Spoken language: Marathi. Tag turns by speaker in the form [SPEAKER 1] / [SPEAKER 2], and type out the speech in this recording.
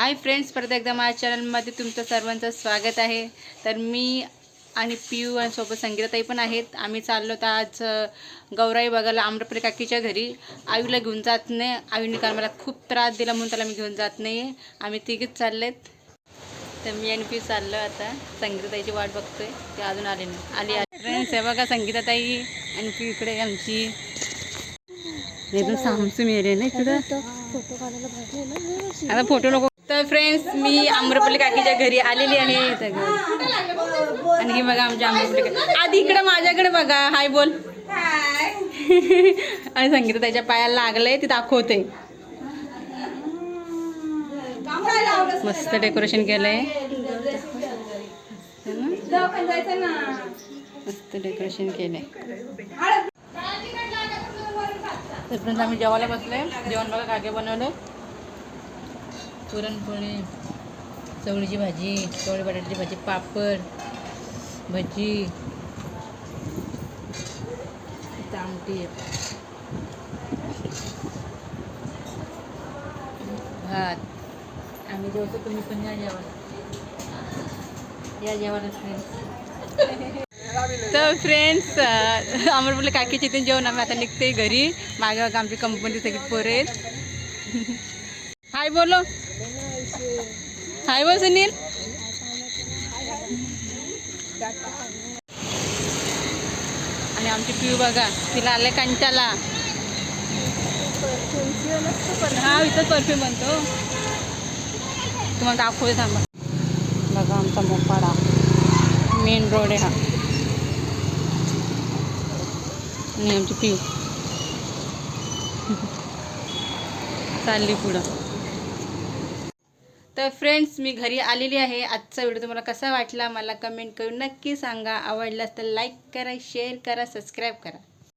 [SPEAKER 1] हाय फ्रेंड्स परत एकदा माझ्या चॅनलमध्ये तुमचं सर्वांचं स्वागत आहे. तर मी आणि पियू आणि सोबत संगीताताई पण आहेत. आम्ही चाललो तर आज गौराई बघायला आम्रपरी काकीच्या घरी. आईला घेऊन जात नाही. आईने काल मला खूप त्रास दिला म्हणून त्याला मी घेऊन जात नाही आम्ही तिघीच चाललेत. तर मी आणि पियू चाललो आता. संगीताताईची वाट बघतोय. ते अजून आले नाही. आली फ्रेंड्स हे बघा संगीताताई आणि पियू इकडे आमची. एकदम सामसू मेले ना इकडं? आता फोटो नको तर फ्रेंड्स मी आम्रपल्ली काकीच्या घरी आलेली आहे. आणि ही बघा आमच्या आम्रपल्ली काकी आधी इकडे माझ्याकडे बघा. हाय बोल. आणि संगीता त्याच्या पायाला लागलंय ते दाखवते. मस्त डेकोरेशन केलंय? मस्त डेकोरेशन केलंय. तर फ्रेंड्स आम्ही जेवायला बसलोय. जेवण बघा कागे बनवलं पुरणपोळी चवळीची भाजी चवळी बटाट्याची भाजी पापड भजी इथं आमटी भात. आम्ही जेवतो तुम्ही पण या जेवायला. या जेवायला फ्रेंड्स तर फ्रेंड्स अमरपुले काकीची इथून जेवण आम्ही आता निघते घरी. मागे आमची कंपनी सगळी पोरेल हाय बोलो. हाय बोल सुनील. आणि आमची पिऊ बघा तिला आले कंटाला. हा इथं परफ्यूम म्हणतो तुम्हाला दाखवू थांबा. बघा आमचा मोपाडा मेन रोड आहे हा. आणि आमची पिऊ. चालली पुढं. तर फ्रेंड्स मी घरी आलेली आहे. आजचा व्हिडिओ तुम्हाला कसा वाटला मला कमेंट करून नक्की सांगा. आवडलास तर लाईक करा शेअर करा सबस्क्राईब करा.